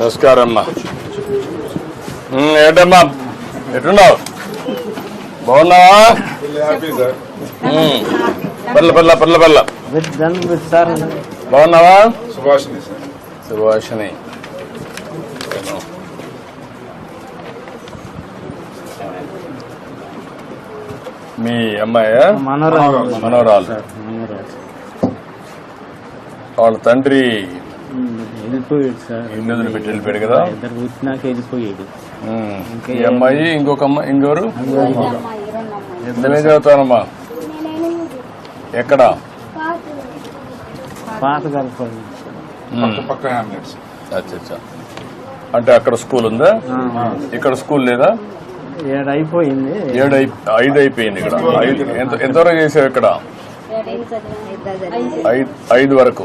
నమస్కారం అమ్మా ఏంటమ్మా? ఎట్టున్నావు బాగున్నావా? పర్ల పర్ల పర్ల పర్ల. బాగున్నావా? సుభాషిణి. సుభాషిణి మీ అమ్మాయా? మనోరాలు. మనోరాలు. వాళ్ళ తండ్రి వెళ్ళిపోయాడు సార్. ఇల్లు వదిలిపెట్టి వెళ్ళిపోయాడు కదా? ఇద్దరు వెళ్ళిపోయాడు. ఈ అమ్మాయి ఇంకొక అమ్మాయి ఇంకోరు ఎంతమే చదువుతానమ్మా? ఎక్కడ? పాత అచ్చా అంటే అక్కడ స్కూల్ ఉందా? ఇక్కడ స్కూల్ లేదా? ఏడు అయిపోయింది ఏడు ఐదు అయిపోయింది ఇక్కడ ఎంతవరకు చేసావు ఇక్కడ? ఐదు ఐదు వరకు.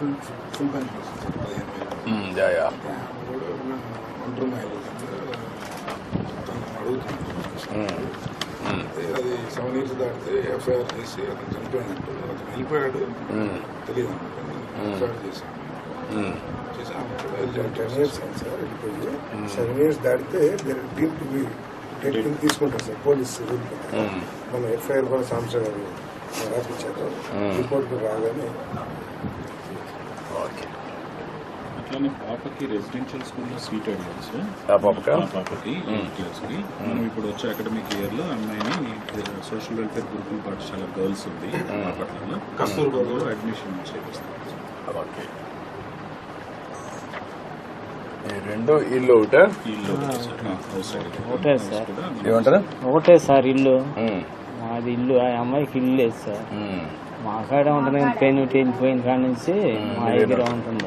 వేలు మ్మ్, యా యా. అది సెవెన్ ఇయర్స్ దాటితే ఎఫ్ఐఆర్ చేసి అతను చనిపోయినట్టు అతను వెళ్ళిపోయాడు. తెలియదు ఎఫ్ఐఆర్ చేశాను టెన్ ఇయర్స్ సార్ వెళ్ళిపోయి సెవెన్ ఇయర్స్ దాటితే డీల్ టు బి తీసుకుంటారు సార్ పోలీస్ రూల్. మన ఎఫ్ఐఆర్ కూడా సాంసంగ్ గారు రాపించారు రిపోర్ట్ రాగానే అట్లానే పాపకి రెసిడెన్షియల్ స్కూల్లో సీట్ అడిగారు సార్ ఆ పాపకా? ఎయిత్ మనం ఇప్పుడు వచ్చే అకాడమిక్ ఇయర్లో అమ్మాయిని సోషల్ వెల్ఫేర్ గురుకుల పాఠశాల గర్ల్స్ ఉంది. బాపట్లలో కస్తూర్బాలో అడ్మిషన్ చేపిస్తాం ఓకే. ఈ రెండు ఇల్లు ఒకటే? ఇల్లు ఒకటి సార్. హౌస్ ఒకటే సార్. ఏమంటారు? ఒకటే సార్ ఇల్లు. మాది ఇల్లు ఆ అమ్మాయికి ఇల్లు లేదు సార్. మ్మ్. మా కాడ ఉంటుంది పెన్నిటి వెళ్ళిపోయిన కాడ నుంచి మా దగ్గర ఉంటుంది.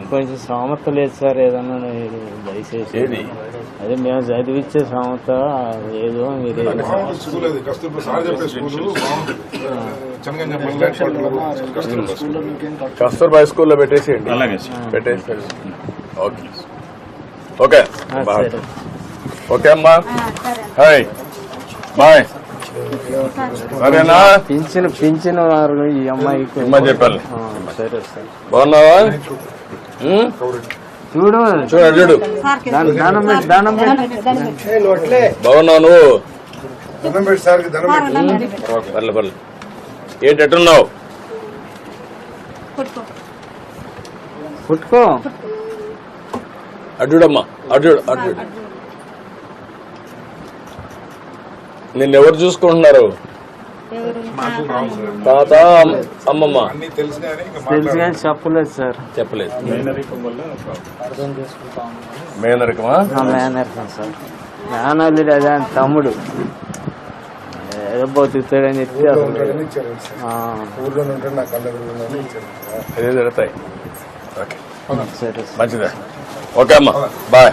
కొంచెం సామర్థ లేదు సార్ ఏదన్నా మీరు దయచేసి. అదే మేము చదివించే సామర్థ ఏదో మీరు కస్తూర్బా స్కూల్లో పెట్టేసేయండి. సార్. పెట్టేసేయండి. ఓకే. ఓకే. ఓకే అమ్మా. హాయ్. బాయ్. సరేనా? పింఛన్ పింఛన్ వారు ఈ అమ్మాయికి. అమ్మా చెప్పాలి. ఆ, సరే సార్. బాగున్నావా? చూడు. చూడు బాగున్నావు నువ్వు? పర్లే పర్లే. ఏంటి ఎట్టున్నావు పుట్టుకో అడ్డుడమ్మా అటు చూడు. నిన్నెవరు చూసుకుంటున్నారు? అమ్- అమ్మమ్మ. తెలుసు కానీ చెప్పలేదు సార్. చెప్పలేదు. మేనరికమా? మేనర్కం సార్. మేనల్లుడు అదే తమ్ముడు. ఏదో బతుకుతాడని చెప్పి అదే జరుగుతాయి. ఓకే. మంచిదే. ఓకే అమ్మా. బాయ్.